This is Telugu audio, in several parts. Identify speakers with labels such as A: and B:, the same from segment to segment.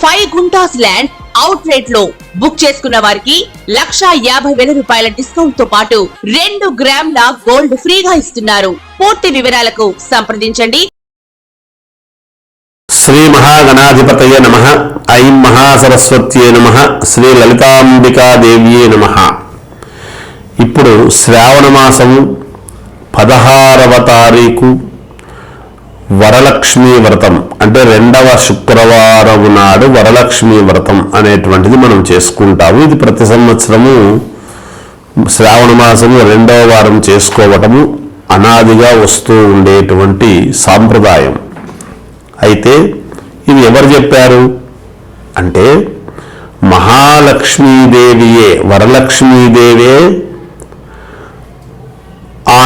A: ఫైవ్ గుంటాస్ ల్యాండ్ అవుట్ రేట్లో బుక్ చేసుకున్న వారికి లక్షా యాభై వేల రూపాయల డిస్కౌంట్తో పాటు రెండు గ్రాముల గోల్డ్ ఫ్రీగా ఇస్తున్నారు. పూర్తి వివరాలకు సంప్రదించండి.
B: శ్రీ మహాగణాధిపతయ నమ. ఐం మహాసరస్వత్యే నమ. శ్రీ లలితాంబికాదేవ్యే నమ. ఇప్పుడు శ్రావణ మాసము పదహారవ తారీఖు వరలక్ష్మీ వ్రతం అంటే రెండవ శుక్రవారం నాడు వరలక్ష్మి వ్రతం అనేటువంటిది మనం చేసుకుంటాము. ఇది ప్రతి సంవత్సరము శ్రావణ మాసము రెండవ వారం చేసుకోవటము అనాదిగా వస్తూ ఉండేటువంటి సాంప్రదాయం. అయితే ఇది ఎవరు చెప్పారు? అంటే మహాలక్ష్మీదేవియే వరలక్ష్మీదేవే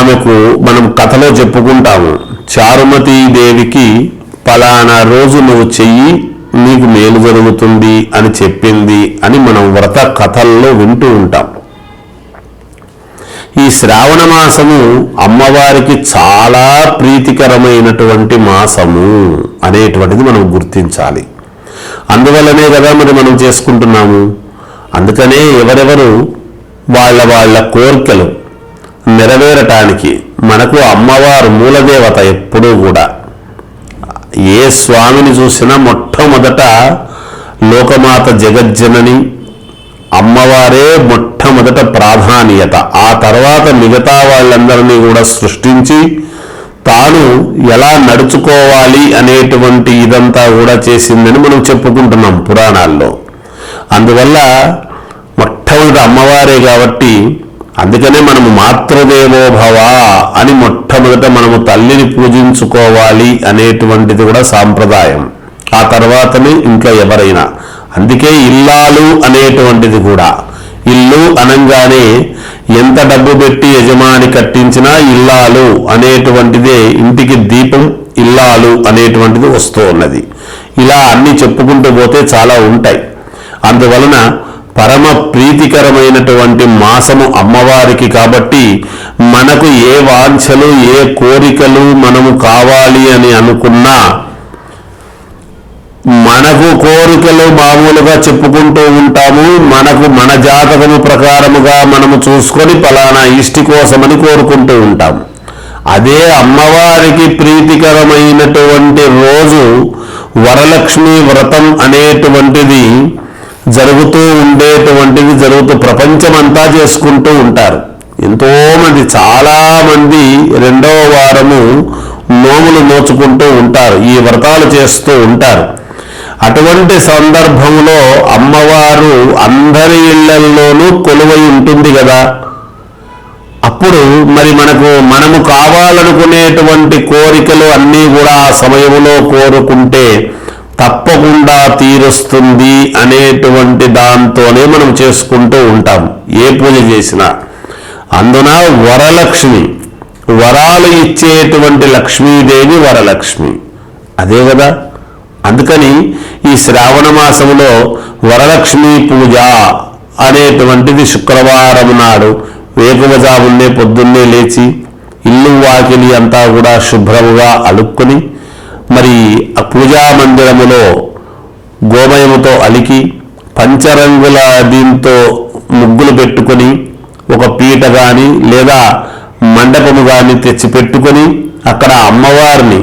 B: ఆమెకు మనం కథలో చెప్పుకుంటాము చారుమతీదేవికి పలానా రోజు నువ్వు చెయ్యి నీకు మేలు జరుగుతుంది అని చెప్పింది అని మనం వ్రత కథల్లో వింటూ ఉంటాం. ఈ శ్రావణ మాసము అమ్మవారికి చాలా ప్రీతికరమైనటువంటి మాసము అనేటువంటిది మనం గుర్తించాలి. అందువల్లనే కదా మరి మనం చేసుకుంటున్నాము. అందుకనే ఎవరెవరు వాళ్ళ వాళ్ళ కోరికలు నెరవేరటానికి మనకు అమ్మవారు మూలదేవత ఎప్పుడూ కూడా. ఏ స్వామిని చూసినా మొట్టమొదట లోకమాత జగజ్జనని అమ్మవారే మొట్టమొదట ప్రాధాన్యత. ఆ తర్వాత మిగతా వాళ్ళందరినీ కూడా సృష్టించి తాను ఎలా నడుచుకోవాలి అనేటువంటి ఇదంతా కూడా చేసిందని మనం చెప్పుకుంటున్నాం పురాణాల్లో. అందువల్ల మొట్టమొదటి అమ్మవారే కాబట్టి అందుకనే మనము మాతృదేవోభవ అని మొట్టమొదట మనము తల్లిని పూజించుకోవాలి అనేటువంటిది కూడా సాంప్రదాయం. ఆ తర్వాతనే ఇంకా ఎవరైనా. అందుకే ఇల్లాలు అనేటువంటిది కూడా. ఇల్లు అనంగానే ఎంత డబ్బు పెట్టి యజమాని కట్టించినా ఇల్లాలు అనేటువంటిదే ఇంటికి దీపం ఇల్లాలు అనేటువంటిది వస్తూ ఉన్నది. ఇలా అన్ని చెప్పుకుంటూ పోతే చాలా ఉంటాయి. అందువలన పరమ ప్రీతికరమైనటువంటి మాసము అమ్మవారికి కాబట్టి మనకు ఏ వాంఛలు ఏ కోరికలు మనము కావాలి అని అనుకున్నా మనకు కోరికలు మామూలుగా చెప్పుకుంటూ ఉంటాము. మనకు మన జాతకము ప్రకారముగా మనము చూసుకొని పలానా ఇష్టి కోసమని కోరుకుంటూ ఉంటాం అదే అమ్మవారికి ప్రీతికరమైనటువంటి రోజు వరలక్ష్మి వ్రతం అనేటువంటిది జరుగుతూ ఉండేటువంటివి జరుగుతూ ప్రపంచమంతా చేసుకుంటూ ఉంటారు. ఎంతోమంది చాలామంది రెండవ వారము నోములు నోచుకుంటూ ఉంటారు ఈ వ్రతాలు చేస్తూ ఉంటారు. అటువంటి సందర్భంలో అమ్మవారు అందరి ఇళ్ళల్లోనూ కొలువై ఉంటుంది కదా. అప్పుడు మరి మనకు మనము కావాలనుకునేటువంటి కోరికలు అన్నీ కూడా ఆ సమయంలో కోరుకుంటే తప్పకుండా తీరుస్తుంది అనేటువంటి దాంతోనే మనం చేసుకుంటూ ఉంటాం. ఏ పూజ చేసినా. అందున వరలక్ష్మి వరాలు ఇచ్చేటువంటి లక్ష్మీదేవి వరలక్ష్మి. అదే కదా? అందుకని ఈ శ్రావణ మాసంలో వరలక్ష్మి పూజ అనేటువంటిది శుక్రవారం నాడు వేకువజామున్నే పొద్దున్నే లేచి ఇల్లు వాకిలి అంతా కూడా శుభ్రముగా అలుక్కుని మరి ఆ పూజా మందిరములో గోమయముతో అలికి పంచరంగుల దీంతో ముగ్గులు పెట్టుకొని ఒక పీట కానీ లేదా మండపము కానీ తెచ్చి పెట్టుకొని అక్కడ అమ్మవారిని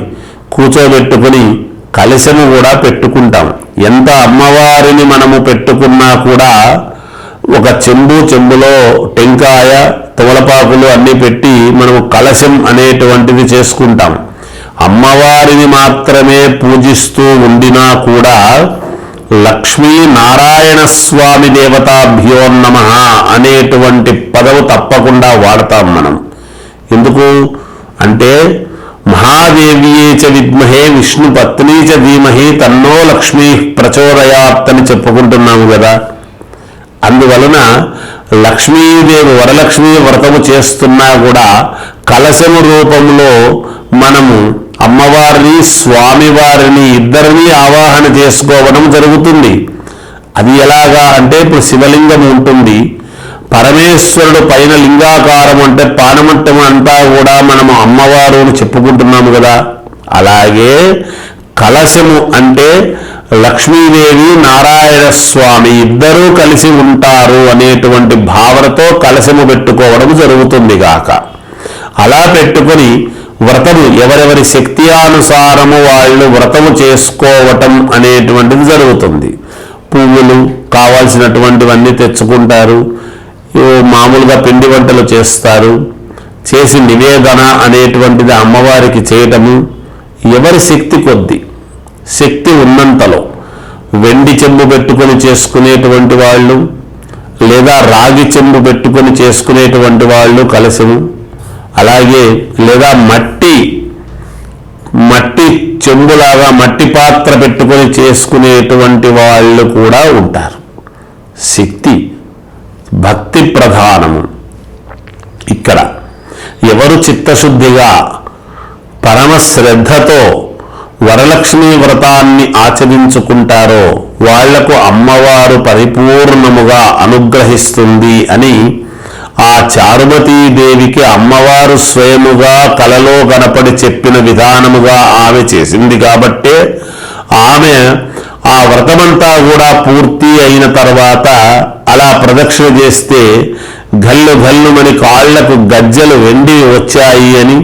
B: కూర్చోబెట్టుకొని కలశము కూడా పెట్టుకుంటాం. ఎంత అమ్మవారిని మనము పెట్టుకున్నా కూడా ఒక చెంబు చెంబులో టెంకాయ తమలపాకులు అన్నీ పెట్టి మనము కలశం అనేటువంటిది చేసుకుంటాం. అమ్మవారిని మాత్రమే పూజిస్తూ ఉండినా కూడా లక్ష్మీ నారాయణ స్వామి దేవతాభ్యో నమ అనేటువంటి పదవు తప్పకుండా వాడతాం మనం. ఎందుకు? అంటే మహాదేవియే చ విద్మహే విష్ణు పత్ని చ ధీమహి తన్నో లక్ష్మీ ప్రచోదయాత్ అని చెప్పుకుంటున్నాము కదా. అందువలన లక్ష్మీదేవి వరలక్ష్మి వ్రతము చేస్తున్నా కూడా కలశము రూపంలో మనము అమ్మవారిని స్వామివారిని ఇద్దరిని ఆవాహన చేసుకోవడం జరుగుతుంది. అది ఎలాగా అంటే ఇప్పుడు శివలింగం ఉంటుంది. పరమేశ్వరుడు పైన లింగాకారం అంటే పానమట్టం అంతా కూడా మనము అమ్మవారు అని చెప్పుకుంటున్నాము కదా. అలాగే కలశము అంటే లక్ష్మీదేవి నారాయణ స్వామి ఇద్దరూ కలిసి ఉంటారు అనేటువంటి భావనతో కలశము పెట్టుకోవడం జరుగుతుంది గాక. అలా పెట్టుకొని వ్రతము ఎవరెవరి శక్తియానుసారము వాళ్ళు వ్రతము చేసుకోవటం అనేటువంటిది జరుగుతుంది. పువ్వులు కావాల్సినటువంటివన్నీ తెచ్చుకుంటారు. మామూలుగా పిండి వంటలు చేస్తారు. చేసి నివేదన అనేటువంటిది అమ్మవారికి చేయటము ఎవరి శక్తి కొద్ది శక్తి ఉన్నంతలో వెండి చెంబు పెట్టుకొని చేసుకునేటువంటి వాళ్ళు లేదా రాగి చెంబు పెట్టుకొని చేసుకునేటువంటి వాళ్ళు కలశము అలాగే లేదా మట్టి మట్టి చెంబులాగా మట్టి పాత్ర పెట్టుకొని చేసుకునేటువంటి వాళ్ళు కూడా ఉంటారు. శక్తి భక్తి ప్రధానము. ఇక్కడ ఎవరు చిత్తశుద్ధిగా పరమ శ్రద్ధతో వరలక్ష్మి వ్రతాన్ని ఆచరించుకుంటారో వాళ్ళకు అమ్మవారు పరిపూర్ణముగా అనుగ్రహిస్తుంది అని ఆ చారుమతీదేవికి అమ్మవారు స్వయముగా కలలో కనపడి చెప్పిన విధానముగా ఆమె చేసింది కాబట్టే ఆమె ఆ వ్రతమంతా కూడా పూర్తి అయిన తర్వాత అలా ప్రదక్షిణ చేస్తే గల్లు గల్లుమని కాళ్ళకు గజ్జలు వెండి వచ్చాయి అని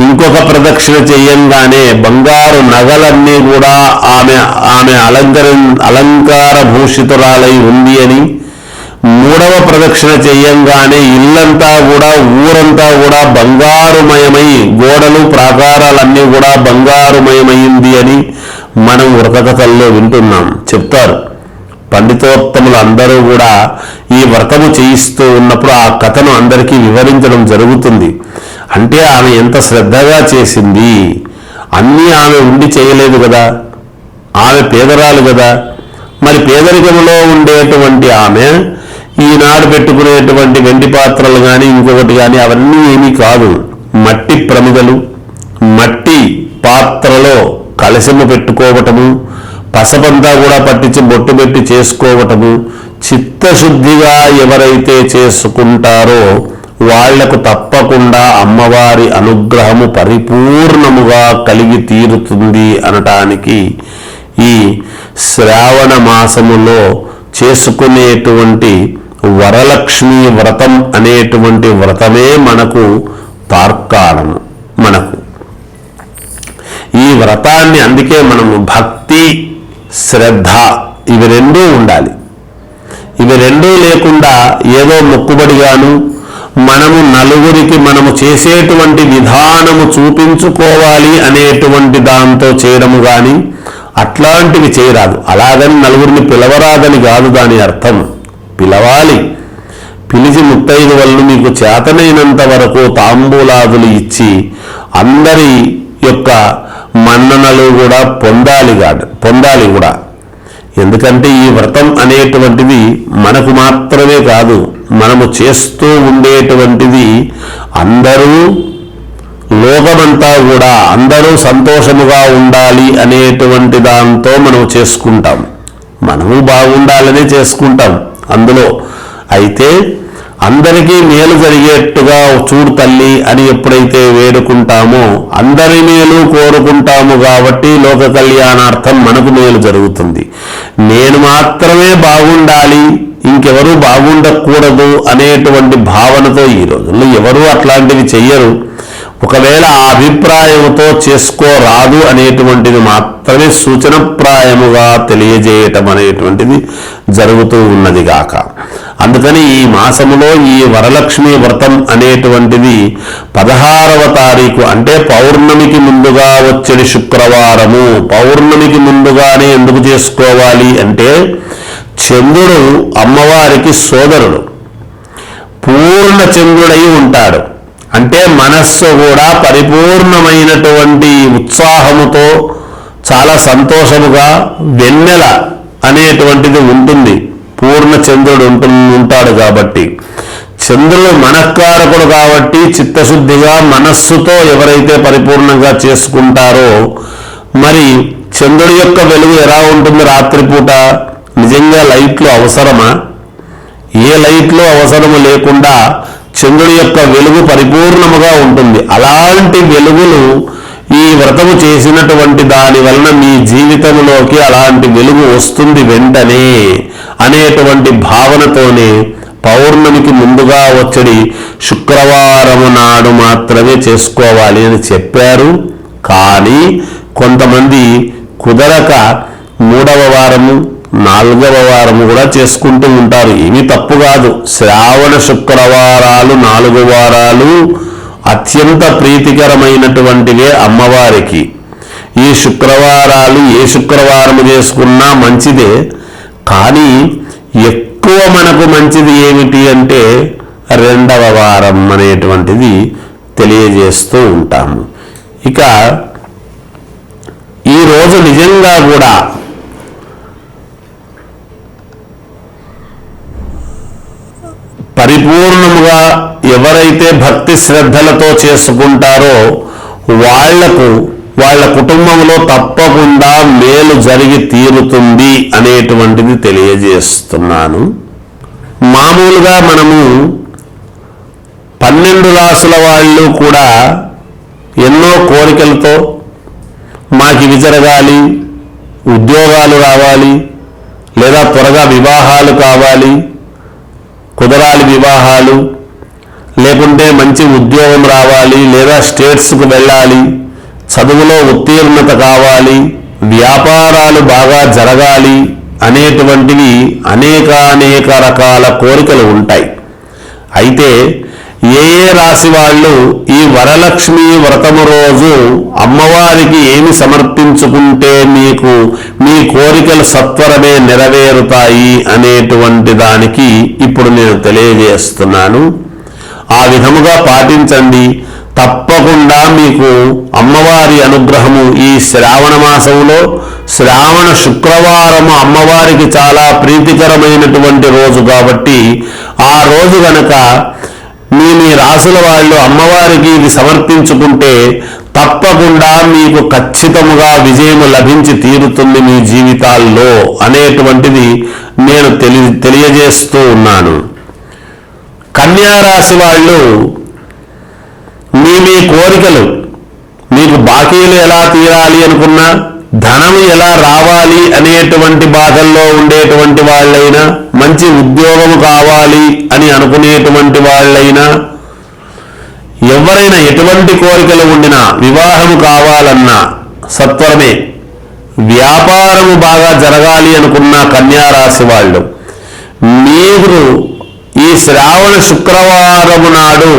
B: ఇంకొక ప్రదక్షిణ చెయ్యంగానే బంగారు నగలన్నీ కూడా ఆమె ఆమె అలంకర అలంకార భూషితురాలై ఉంది అని మూడవ ప్రదక్షిణ చెయ్యంగానే ఇల్లంతా కూడా ఊరంతా కూడా బంగారుమయమై గోడలు ప్రాకారాలన్నీ కూడా బంగారుమయమైంది అని మనం వ్రతకథల్లో వింటున్నాం. చెప్తారు. పండితోత్తములు అందరూ కూడా ఈ వ్రతము చేయిస్తూ ఉన్నప్పుడు ఆ కథను అందరికీ వివరించడం జరుగుతుంది. అంటే ఆమె ఎంత శ్రద్ధగా చేసింది. అన్నీ ఆమె ఉండి చేయలేదు కదా. ఆమె పేదరాలు కదా. మరి పేదరికంలో ఉండేటువంటి ఆమె ఈనాడు పెట్టుకునేటువంటి వెండి పాత్రలు కానీ ఇంకొకటి కానీ అవన్నీ ఏమీ కాదు. మట్టి ప్రమిదలు మట్టి పాత్రలో కలశము పెట్టుకోవటము పసపంతా కూడా పట్టించి బొట్టు పెట్టి చేసుకోవటము చిత్తశుద్ధిగా ఎవరైతే చేసుకుంటారో వాళ్ళకు తప్పకుండా అమ్మవారి అనుగ్రహము పరిపూర్ణముగా కలిగి తీరుతుంది అనటానికి ఈ శ్రావణ మాసములో చేసుకునేటువంటి వరలక్ష్మి వ్రతం అనేటువంటి వ్రతమే మనకు తార్కాణము మనకు. ఈ వ్రతాన్ని అందుకే మనము భక్తి శ్రద్ధ ఇవి రెండూ ఉండాలి. ఇవి రెండూ లేకుండా ఏదో మొక్కుబడిగాను మనము నలుగురికి మనము చేసేటువంటి విధానము చూపించుకోవాలి అనేటువంటి దాంతో చేయడము కానీ అట్లాంటివి చేయరాదు. అలాగని నలుగురిని పిలవరాదని కాదు దాని అర్థం. పిలవాలి. పిలిచి ముత్తైదు వాళ్ళు మీకు చేతనైనంత వరకు తాంబూలాదులు ఇచ్చి అందరి యొక్క మన్ననలు కూడా పొందాలి కాదు పొందాలి కూడా. ఎందుకంటే ఈ వ్రతం అనేటువంటిది మనకు మాత్రమే కాదు మనము చేస్తూ ఉండేటువంటిది అందరూ లోకమంతా కూడా అందరూ సంతోషముగా ఉండాలి అనేటువంటి దాంతో మనం చేసుకుంటాం. మనము బాగుండాలనే చేసుకుంటాం. అందులో అయితే అందరికీ మేలు జరిగేట్టుగా చూడు తల్లి అని ఎప్పుడైతే వేడుకుంటామో అందరి మేలు కోరుకుంటాము కాబట్టి లోక కళ్యాణార్థం మనకు మేలు జరుగుతుంది. నేను మాత్రమే బాగుండాలి ఇంకెవరూ బాగుండకూడదు అనేటువంటి భావనతో ఈ రోజుల్లో ఎవరూ అట్లాంటివి చెయ్యరు. ఒకవేళ ఆ అభిప్రాయంతో చేసుకోరాదు అనేటువంటిది మాత్రమే సూచనప్రాయముగా తెలియజేయటం అనేటువంటిది జరుగుతూ ఉన్నది గాక. అందుకని ఈ మాసములో ఈ వరలక్ష్మి వ్రతం అనేటువంటిది పదహారవ తారీఖు అంటే పౌర్ణమికి ముందుగా వచ్చేది శుక్రవారము. పౌర్ణమికి ముందుగానే ఎందుకు చేసుకోవాలి అంటే చంద్రుడు అమ్మవారికి సోదరుడు. పూర్ణ చంద్రుడై ఉంటాడు. అంటే మనస్సు కూడా పరిపూర్ణమైనటువంటి ఉత్సాహముతో చాలా సంతోషముగా వెన్నెల అనేటువంటిది ఉంటుంది. పూర్ణ చంద్రుడు ఉంటు ఉంటాడు కాబట్టి. చంద్రుడు మనఃకారకుడు కాబట్టి చిత్తశుద్ధిగా మనస్సుతో ఎవరైతే పరిపూర్ణంగా చేసుకుంటారో మరి చంద్రుడి యొక్క వెలుగు ఎలా ఉంటుంది రాత్రిపూట? నిజంగా లైట్లు అవసరమా? ఏ లైట్లు అవసరము లేకుండా చంద్రుడి యొక్క వెలుగు పరిపూర్ణముగా ఉంటుంది. అలాంటి వెలుగులు ఈ వ్రతము చేసినటువంటి దాని వలన మీ జీవితంలోకి అలాంటి వెలుగు వస్తుంది వెంటనే అనేటువంటి భావనతోనే పౌర్ణమికి ముందుగా వచ్చడి శుక్రవారము నాడు మాత్రమే చేసుకోవాలి అని చెప్పారు. కానీ కొంతమంది కుదరక మూడవ వారము నాలుగవ వారము కూడా చేసుకుంటూ ఉంటారు. ఏమీ తప్పు కాదు. శ్రావణ శుక్రవారాలు నాలుగు వారాలు అత్యంత ప్రీతికరమైనటువంటివే అమ్మవారికి. ఈ శుక్రవారాలు ఏ శుక్రవారము చేసుకున్నా మంచిదే. కానీ ఎక్కువ మనకు మంచిది ఏమిటి అంటే రెండవ వారం అనేటువంటిది తెలియజేస్తూ ఉంటాము. ఇక ఈరోజు నిజంగా కూడా పరిపూర్ణముగా ఎవరైతే భక్తి శ్రద్ధలతో చేసుకుంటారో వాళ్ళకు వాళ్ళ కుటుంబంలో తప్పకుండా మేలు జరిగి తీరుతుంది అనేటువంటిది తెలియజేస్తున్నాను. మామూలుగా మనము పన్నెండు రాసుల వాళ్ళు కూడా ఎన్నో కోరికలతో మాకు ఇవి జరగాలి ఉద్యోగాలు రావాలి లేదా త్వరగా వివాహాలు కావాలి కుదరాలి వివాహాలు లేకుంటే మంచి ఉద్యోగం రావాలి లేదా స్టేట్స్కు వెళ్ళాలి చదువులో ఉత్తీర్ణత కావాలి వ్యాపారాలు బాగా జరగాలి అనేటువంటివి అనేకానేక రకాల కోరికలు ఉంటాయి. అయితే ఏ ఏ రాశి వాళ్ళు ఈ వరలక్ష్మి వ్రతము రోజు అమ్మవారికి ఏమి సమర్పించుకుంటే మీకు మీ కోరికలు సత్వరమే నెరవేరుతాయి అనేటువంటి దానికి ఇప్పుడు నేను తెలియజేస్తున్నాను. ఆ విధముగా పాటించండి. తప్పకుండా మీకు అమ్మవారి అనుగ్రహము ఈ శ్రావణ మాసంలో శ్రావణ శుక్రవారము అమ్మవారికి చాలా ప్రీతికరమైనటువంటి రోజు కాబట్టి ఆ రోజు గనక మీ మీ రాసుల వాళ్ళు అమ్మవారికి ఇది సమర్పించుకుంటే తప్పకుండా మీకు ఖచ్చితముగా విజయము లభించి తీరుతుంది మీ జీవితాల్లో అనేటువంటిది నేను తెలి తెలియజేస్తూ ఉన్నాను. కన్యారాశి వాళ్ళు మీ మీ కోరికలు మీకు బాకీలు ఎలా తీరాలి అనుకున్నా ధనం ఎలా రావాలి అనేటువంటి బాధల్లో ఉండేటువంటి వాళ్ళైనా మంచి ఉద్యోగం కావాలి అని అనుకునేటువంటి వాళ్ళైనా ఎవరైనా ఎటువంటి కోరికలు ఉండినా వివాహము కావాలన్నా సత్వరమే. వ్యాపారము బాగా జరగాలి అనుకున్న కన్యారాశి వాళ్ళు మీరు ఈ శ్రావణ శుక్రవారము నాడు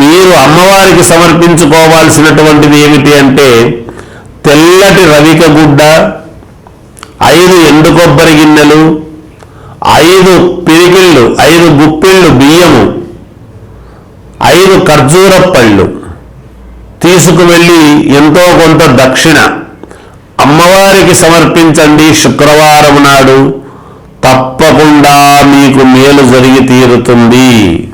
B: మీరు అమ్మవారికి సమర్పించుకోవాల్సినటువంటిది ఏమిటి అంటే తెల్లటి రవిక గుడ్డ ఐదు ఎండు కొబ్బరి గిన్నెలు ఐదు పిరికిళ్ళు ఐదు గుప్పిళ్ళు బియ్యము. ఐదు ఖర్జూర పళ్ళు తీసుకువెళ్ళి ఎంతో కొంత దక్షిణ. అమ్మవారికి సమర్పించండి శుక్రవారం నాడు. తప్పకుండా మీకు మేలు జరిగి తీరుతుంది.